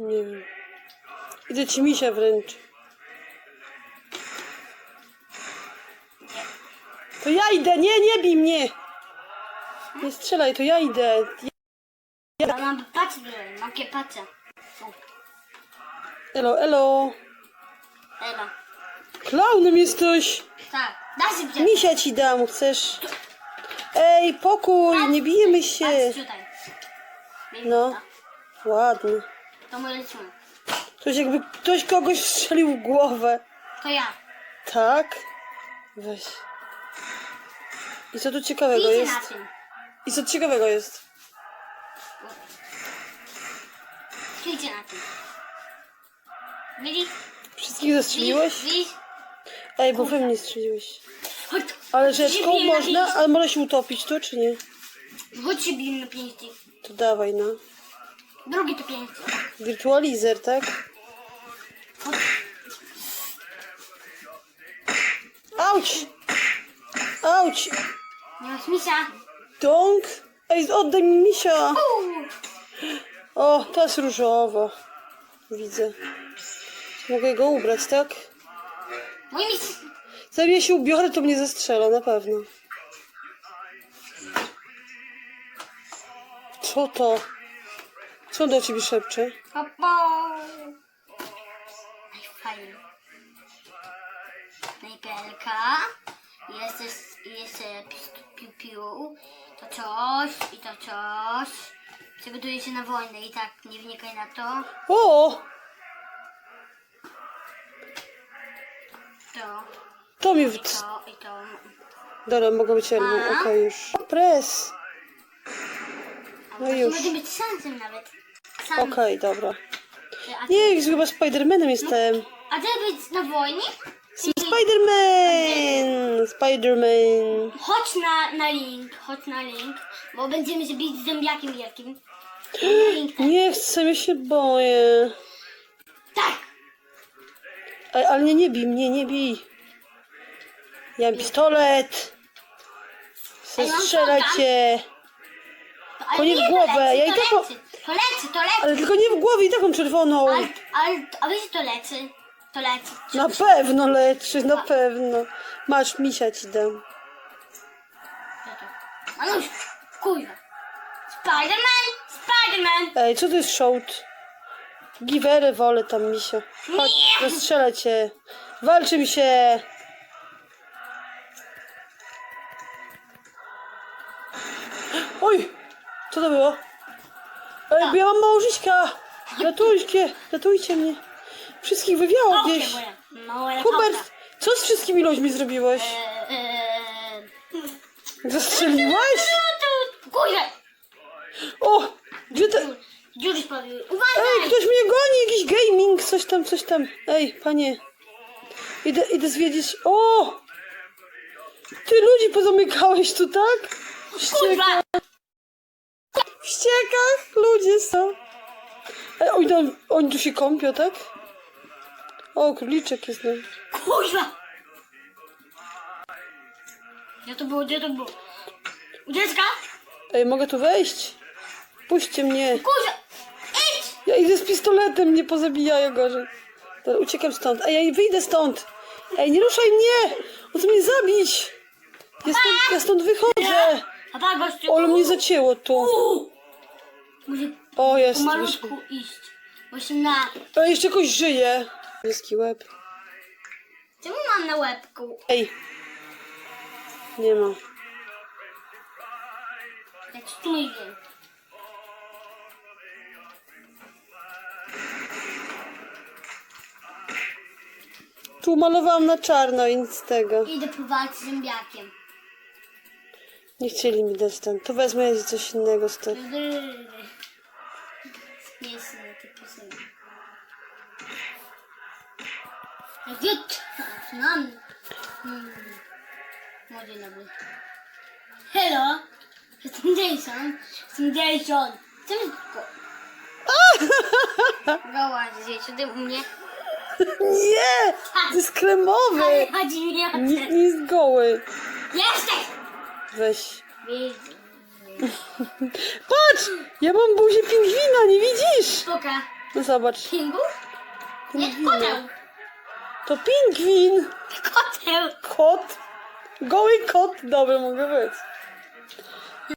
Nie wiem. Idę ci misia wręcz. To ja idę, nie, nie bij mnie! Nie strzelaj, to ja idę. Ja mam patrzę, mam patrzę. Elo, elo. Ewa. Klaunem jesteś. Tak, daj się wziąć. Misia ci dam, chcesz? Ej, pokój, nie bijemy się. Patrz tutaj. No. Ładnie. To mój rysunek. Ktoś jakby ktoś kogoś strzelił w głowę. To ja. Tak? Weź. I co tu ciekawego jest? na tym. I co ciekawego jest? Widzicie na tym. Widzisz? Wszystkich zastrzeliłeś? Widzisz? Widzisz? Ej, bo we mnie strzeliłeś. Chodź tu. Ale rzeczką na można? Ale można się utopić tu, czy nie? Chodź się bijmy na pięści. To dawaj, no. Drugi to pięści. Wirtualizer, tak? Auć! Auć! Nie masz misia? Dąg! Ej, oddaj mi misia! Uuu. O, to jest różowo. Widzę. Mogę go ubrać, tak? Mój mis. Zanim ja się ubiorę, to mnie zastrzela, na pewno. Co to? Co do ciebie szepcze? Ej, fajnie. Najpierka. Jest jest piu, piu. To coś i to coś. Przygotuje się na wojnę i tak nie wnikaj na to. O! To, To mi... W... to i to. Dobra, mogę być A? okej już. Pres! No może już. Może być sensem nawet. Sam. Okej, dobra. A, Nie, już chyba Spidermanem jestem. a ty być na wojnie? Spiderman! Spiderman! Chodź na, na link, chodź na link, bo będziemy się bić z zębiakiem wielkim. Link. Nie chcę, ja się boję. Tak! Ej, ale nie, nie bij mnie, nie bij. Ja mam pistolet. Ej, mam To nie w głowę, ja i to tak to leczy, to leczy. Ale tylko nie w głowie i taką czerwoną. Ale, ale, a wiesz, to leczy, to leczy. Na pewno leczy, na pewno. Masz, misia ci dam. Co to? A już, kurwa. Spiderman, Spiderman. Ej, co to jest shout? Giwerę wolę tam, misia. Chodź, Nie. cię. Walczy mi się. Oj, co to było? Ej, bo ja mam małżyśka. Ratujcie, ratujcie mnie. Wszystkich wywiało gdzieś. Hubert, co z wszystkimi ludźmi zrobiłeś? Eee, Zastrzeliłeś? kurwa. O, gdzie te... Dziury sprawiły. Ej, Uważaj. ktoś mnie goni, jakiś gaming, coś tam, coś tam. Ej, panie. Idę, idę zwiedzić. O! Ty ludzi pozamykałeś tu, tak? Kurwa. Ściekach ludzie są. Ej, oni, tam, oni tu się kąpią, tak? O, króliczek jest tam. Kurwa. Gdzie to było, gdzie to było? Dziecka? Ej, mogę tu wejść? Puśćcie mnie. Kurwa. Idź. Ja idę z pistoletem, mnie pozabijają gorzej. Dobra, uciekam stąd. Ej, ja wyjdę stąd. Ej, nie ruszaj mnie! On chce mnie zabić! Ja stąd, ja stąd wychodzę! A tak, gościu. O, ale mnie zacięło tu. Uuu. O, jest. pomalutku wyszło. iść. Na... O, jeszcze jakoś żyje. Niski łeb. Czemu mam na łebku? Ej. Nie ma. Jak stujnie. Tu malowałam na czarno i nic z tego. Idę powalczyć z zębiakiem. Nie chcieli mi dać ten. To wezmę coś innego z tego. Nie jest na tej piosenki. Git! Znam. Hmm. Młody nowy. Hello! Jestem Jason. Jestem Jason. Co mi go... Goła, ty u mnie. Nie! To jest kremowy! Ale chodzi mi o Nikt ten. nie jest goły. Jesteś! Weź. Patrz! Ja mam buzię pingwina, nie widzisz? Poka. No zobacz. Pingu? Nie, koteł. To pingwin! Koteł. Kot! Goły kot! Dobry mogę być.